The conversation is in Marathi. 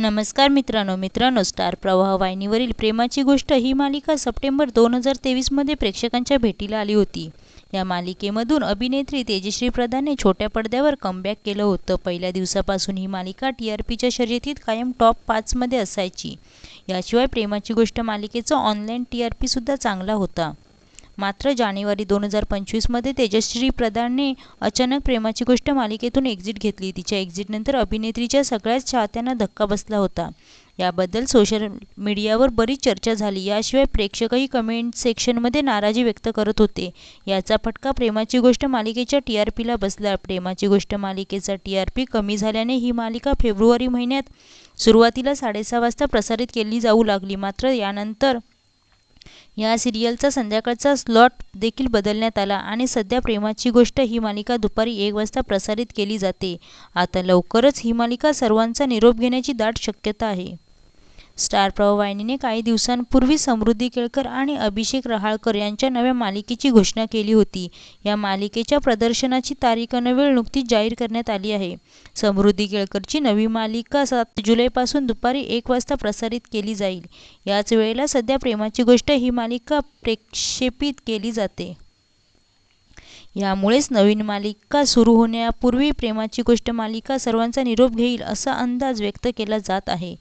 नमस्कार मित्रांनो मित्रांनो स्टार प्रवाह वाहिनीवरील प्रेमाची गोष्ट ही मालिका सप्टेंबर दोन हजार तेवीसमध्ये प्रेक्षकांच्या भेटीला आली होती. या मालिकेमधून अभिनेत्री तेजश्री प्रधानने छोट्या पडद्यावर कमबॅक केलं होतं. पहिल्या दिवसापासून ही मालिका टी आर पीच्या शर्यतीत कायम टॉप पाचमध्ये असायची. याशिवाय प्रेमाची गोष्ट मालिकेचा ऑनलाईन टी आर पीसुद्धा चांगला होता. मात्र जानेवारी दोन हजार पंचवीसमध्ये तेजश्री प्रधानने अचानक प्रेमाची गोष्ट मालिकेतून एक्झिट घेतली. तिच्या एक्झिटनंतर अभिनेत्रीच्या सगळ्याच चाहत्यांना धक्का बसला होता. याबद्दल सोशल मीडियावर बरीच चर्चा झाली. याशिवाय प्रेक्षकही कमेंट सेक्शनमध्ये नाराजी व्यक्त करत होते. याचा फटका प्रेमाची गोष्ट मालिकेच्या टी आर पीला बसला. प्रेमाची गोष्ट मालिकेचा टी आर पी कमी झाल्याने ही मालिका फेब्रुवारी महिन्यात सुरुवातीला साडेसहा वाजता प्रसारित केली जाऊ लागली. मात्र यानंतर या सिरियलचा संध्याकाळचा स्लॉट देखील बदलण्यात आला आणि सध्या प्रेमाची गोष्ट ही मालिका दुपारी एक वाजता प्रसारित केली जाते. आता लवकरच ही मालिका सर्वांचा निरोप घेण्याची दाट शक्यता आहे. स्टार प्रवाहिनीने काही दिवसांपूर्वी समृद्धी केळकर आणि अभिषेक रहाळकर यांच्या नव्या मालिकेची घोषणा केली होती. या मालिकेच्या प्रदर्शनाची तारीख आणि वेळ नुकतीच जाहीर करण्यात आली आहे. समृद्धी केळकरची नवी मालिका सात जुलैपासून दुपारी एक वाजता प्रसारित केली जाईल. याच वेळेला सध्या प्रेमाची गोष्ट ही मालिका प्रक्षेपित केली जाते. यामुळेच नवीन मालिका सुरू होण्यापूर्वी प्रेमाची गोष्ट मालिका सर्वांचा निरोप घेईल असा अंदाज व्यक्त केला जात आहे.